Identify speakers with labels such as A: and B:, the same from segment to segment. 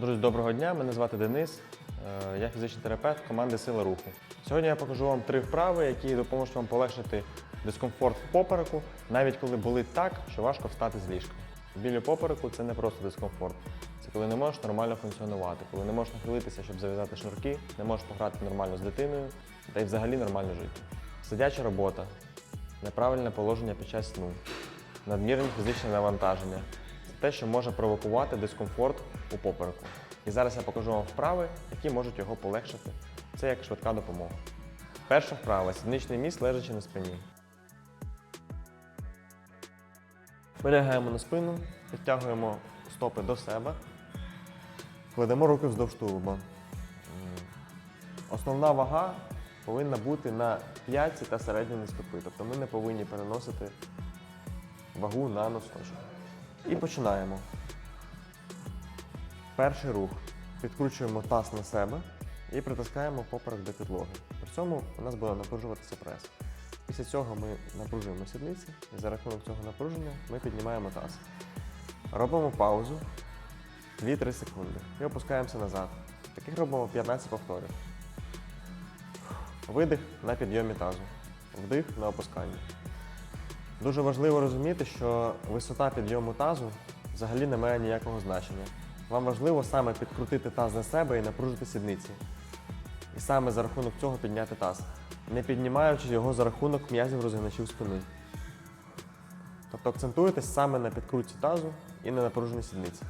A: Друзі, доброго дня! Мене звати Денис. Е, Я фізичний терапевт команди Сила руху. Сьогодні я покажу вам три вправи, які допоможуть вам полегшити дискомфорт в попереку, навіть коли болить так, що важко встати з ліжка. Біль попереку це не просто дискомфорт. Це коли не можеш нормально функціонувати, коли не можеш нахилитися, щоб зав'язати шнурки, не можеш пограти нормально з дитиною та й взагалі нормально жити. Сидяча робота, неправильне положення під час сну, надмірне фізичне навантаження те, що може провокувати дискомфорт у попереку. І зараз я покажу вам вправи, які можуть його полегшити. Це як швидка допомога. Перша вправа сідничний міст лежачи на спині. Ми лягаємо на спину, підтягуємо стопи до себе, кладемо руки вздовж тулуба. Основна вага повинна бути на п'ятці та середньої стопи. Тобто ми не повинні переносити вагу на носочок. І починаємо. Перший рух. Підкручуємо таз на себе і притискаємо поперек до підлоги. При цьому у нас буде напружуватися прес. Після цього ми напружуємо сідниці і за рахунок цього напруження ми піднімаємо таз. Робимо паузу 2-3 секунди і опускаємося назад. Таких робимо 15 повторів. Видих на підйомі тазу, вдих на опусканні. Дуже важливо розуміти, що висота підйому тазу взагалі не має ніякого значення. Вам важливо саме підкрутити таз на себе і напружити сідниці. І саме за рахунок цього підняти таз, не піднімаючи його за рахунок м'язів розгиначів спини. Тобто акцентуєтесь саме на підкрутці тазу і на напруженні сідниці.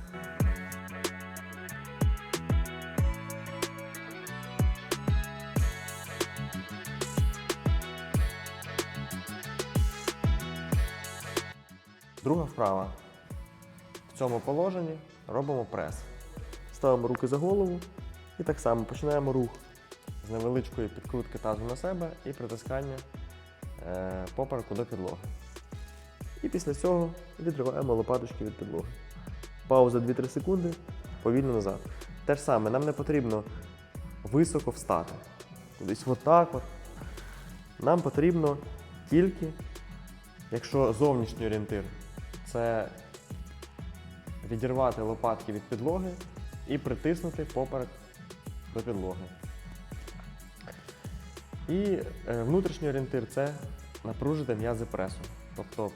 A: Друга вправа. В цьому положенні робимо прес. Ставимо руки за голову і так само починаємо рух з невеличкої підкрутки тазу на себе і притискання е, попереку до підлоги. І після цього відриваємо лопаточки від підлоги. Пауза 2-3 секунди, повільно назад. Те ж саме, нам не потрібно високо встати. Кудись отак от. Нам потрібно тільки, якщо зовнішній орієнтир, це відірвати лопатки від підлоги і притиснути поперек до підлоги. І е, внутрішній орієнтир це напружити м'язи пресу. Тобто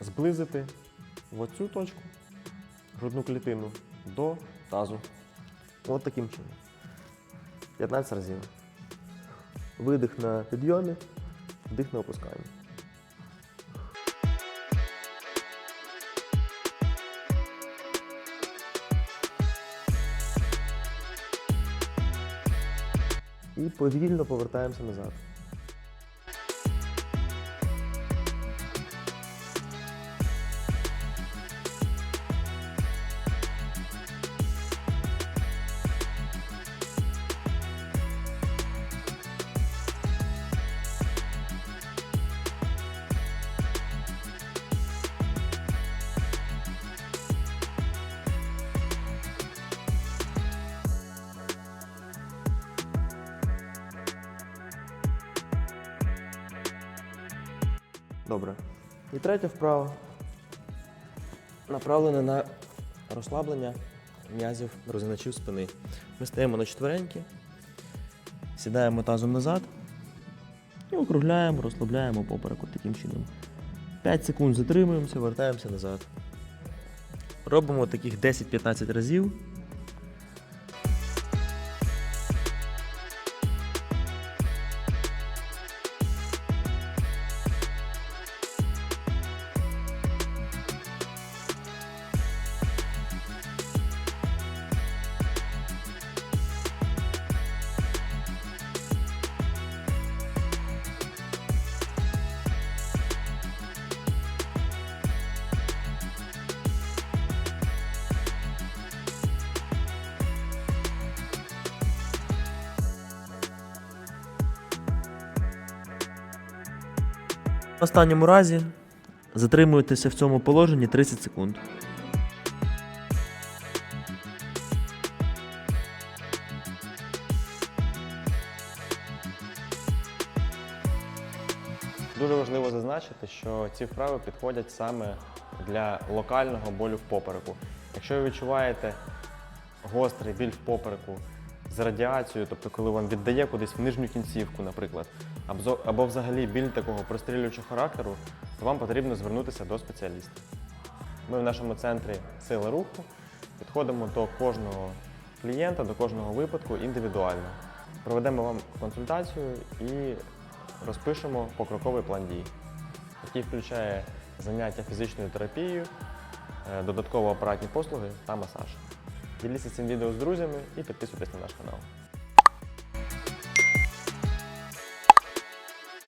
A: зблизити в оцю точку грудну клітину до тазу. От таким чином. 15 разів. Видих на підйомі, вдих на опусканні. І повільно повертаємося назад. Добре. І третя вправа направлена на розслаблення м'язів розгиначів спини. Ми стаємо на четвереньки, сідаємо тазом назад і округляємо, розслабляємо поперек от таким чином. 5 секунд затримуємося, вертаємося назад. Робимо таких 10-15 разів. В останньому разі затримуєтеся в цьому положенні 30 секунд. Дуже важливо зазначити, що ці вправи підходять саме для локального болю в попереку. Якщо ви відчуваєте гострий біль в попереку з радіацією, тобто коли вам віддає кудись в нижню кінцівку, наприклад, або, взагалі біль такого прострілюючого характеру, то вам потрібно звернутися до спеціаліста. Ми в нашому центрі сили руху підходимо до кожного клієнта, до кожного випадку індивідуально. Проведемо вам консультацію і розпишемо покроковий план дій, який включає заняття фізичною терапією, е, додатково апаратні послуги та масаж. Діліться цим відео з друзями і підписуйтесь на наш канал.